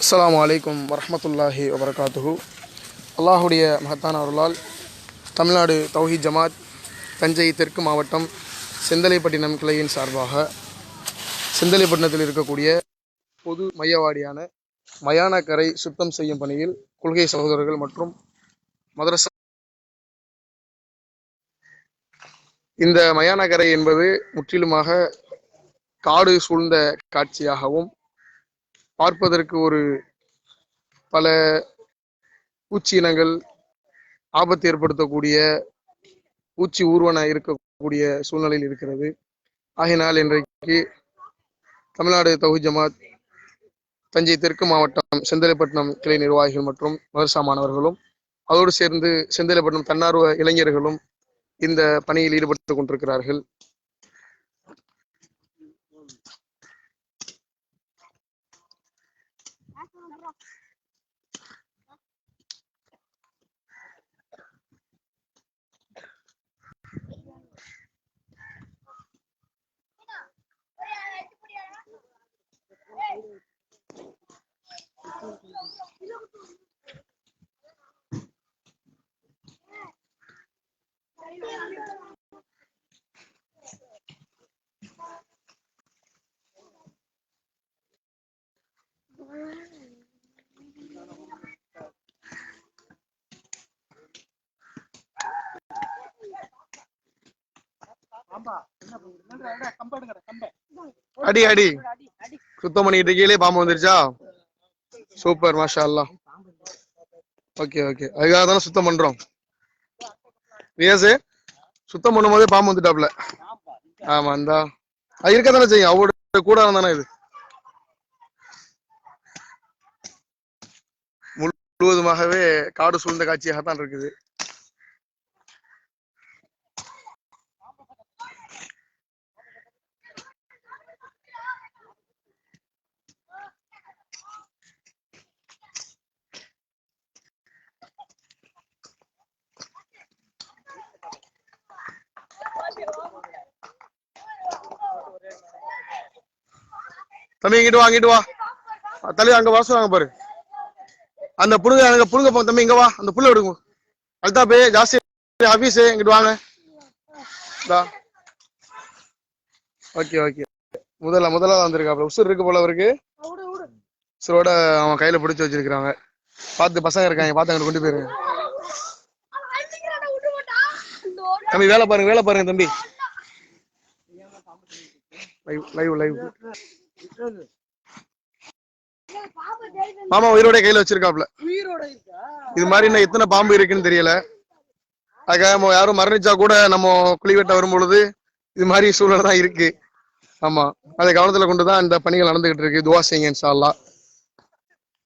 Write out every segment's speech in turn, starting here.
அஸ்ஸலாமு வலைக்கம் வரமத்துல்லாஹி வபரகாத்துஹு. அல்லாஹுடைய மகத்தான அருளால் தமிழ்நாடு தௌஹி ஜமாத் தஞ்சை தெற்கு மாவட்டம் செந்தலைப்பட்டினம் கிளையின் சார்பாக செந்தலைப்பட்டினத்தில் இருக்கக்கூடிய பொது மையவாடியான மயானக்கரை சுத்தம் செய்யும் பணியில் கொள்கை சகோதரர்கள் மற்றும் மதரசா இந்த மயானக்கரை என்பது முற்றிலுமாக காடு சூழ்ந்த காட்சியாகவும் பார்ப்பதற்கு ஒரு பல பூச்சி இனங்கள் ஆபத்து ஏற்படுத்தக்கூடிய பூச்சி ஊர்வன இருக்கக்கூடிய சூழ்நிலையில் இருக்கிறது. ஆகினால் இன்றைக்கு தமிழ்நாடு தௌஹி ஜமாத் தஞ்சை தெற்கு மாவட்டம் செந்தலைப்பட்டினம் கிளை நிர்வாகிகள் மற்றும் மதரசா மாணவர்களும் அதோடு சேர்ந்து செந்தலைப்பட்டினம் தன்னார்வ இளைஞர்களும் இந்த பணியில் ஈடுபட்டு கொண்டிருக்கிறார்கள். thank அடி அடி. சுத்தம் பண்ணிட்டு இருக்கீங்களே பாம்பு வந்துருச்சா? சூப்பர் மாஷா ஓகே ஓகே. அதுக்காக தானே சுத்தம் பண்றோம். ரியாஸு சுத்தம் பண்ணும்போதே பாம்பு வந்துட்டாப்ல ஆமா இந்தா. அது இருக்க தானே செய்யும்? அவரோட கூட தானே இது? முழுவதுமாகவே காடு சூழ்ந்த காட்சியாக தான் இருக்குது. தம்பி இங்கிட்டு வா இங்கிட்டு வா. தள்ளி அங்க வர சொல்லுவாங்க பாரு. அந்த புழுங்க அங்க புழுங்க போ தம்பி இங்க வா. அந்த புல்ல எடுங்க. அல்தாபே ஜாஸ்தி ஆபீஸ் இங்கிட்டு வாங்க. Okay okay. முதல்ல முதல்ல வந்திருக்காப்ல உசுர் இருக்கு போல அவருக்கு உசுரோட அவன் கையில பிடிச்சு வச்சிருக்காங்க பார்த்து பசங்க இருக்காங்க பார்த்து அங்கிட்டு கொண்டு போயிருங்க. தம்பி வேலை பாருங்க வேலை பாருங்க தம்பி. லைவ் லைவ் லைவ் மாமா உயிரோட கையில வச்சிருக்காப்ல. இது மாதிரி இன்னும் எத்தனை பாம்பு இருக்குன்னு தெரியல. அதுக்காக யாரும் மரணிச்சா கூட நம்ம குழி வெட்ட வரும் பொழுது இது மாதிரி சூழல் தான் இருக்கு. ஆமா. அதை கவனத்துல கொண்டு தான் இந்த பணிகள் நடந்துகிட்டு இருக்கு. துவா செய்யுங்க இன்ஷா அல்லாஹ்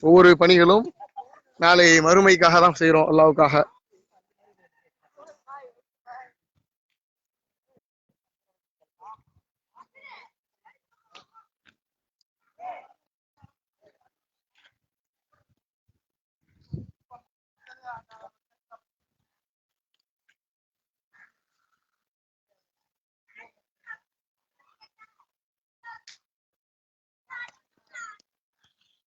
ஒவ்வொரு பணிகளும் நாளை மறுமைக்காக தான் செய்றோம் அல்லாவுக்காக.